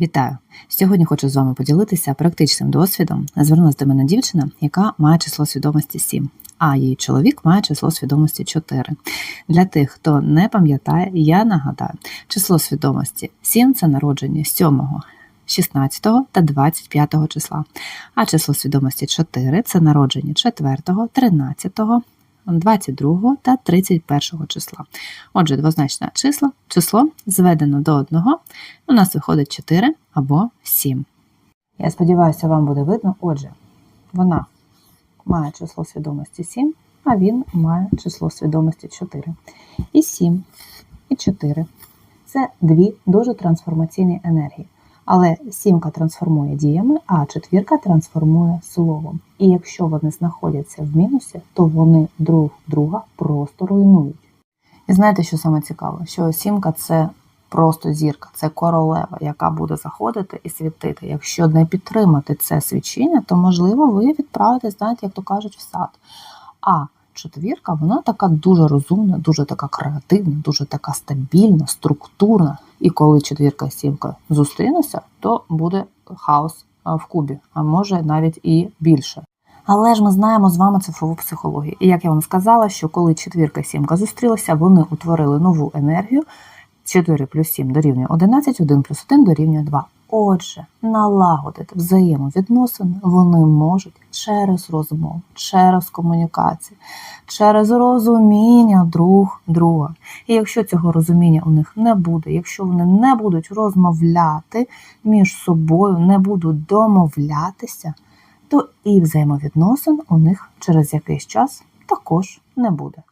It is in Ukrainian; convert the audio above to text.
Вітаю! Сьогодні хочу з вами поділитися практичним досвідом. Звернулася до мене дівчина, яка має число свідомості 7, а її чоловік має число свідомості 4. Для тих, хто не пам'ятає, я нагадаю, число свідомості 7 це народження 7, 16 та 25 числа, а число свідомості 4 це народження 4, 13, 22 та 31 числа. Отже, двозначне число, число зведено до одного, у нас виходить 4 або 7. Я сподіваюся, вам буде видно. Отже, вона має число свідомості 7, а він має число свідомості 4. І 7, і 4 це дві дуже трансформаційні енергії. Але сімка трансформує діями, а четвірка трансформує словом. І якщо вони знаходяться в мінусі, то вони друг друга просто руйнують. І знаєте, що саме цікаво? Що сімка це просто зірка, це королева, яка буде заходити і світити. Якщо не підтримати це свічення, то можливо ви відправитесь, знаєте, як то кажуть, в сад. А четвірка, вона така дуже розумна, дуже така креативна, дуже така стабільна, структурна. І коли четвірка і сімка зустрінуться, то буде хаос в кубі, а може навіть і більше. Але ж ми знаємо з вами цифрову психологію. І як я вам сказала, що коли четвірка і сімка зустрілися, вони утворили нову енергію. 4 плюс 7 дорівнює 11, 1 плюс 1 дорівнює 2. Отже, налагодити взаємовідносини вони можуть через розмову, через комунікацію, через розуміння друг друга. І якщо цього розуміння у них не буде, якщо вони не будуть розмовляти між собою, не будуть домовлятися, то і взаємовідносин у них через якийсь час також не буде.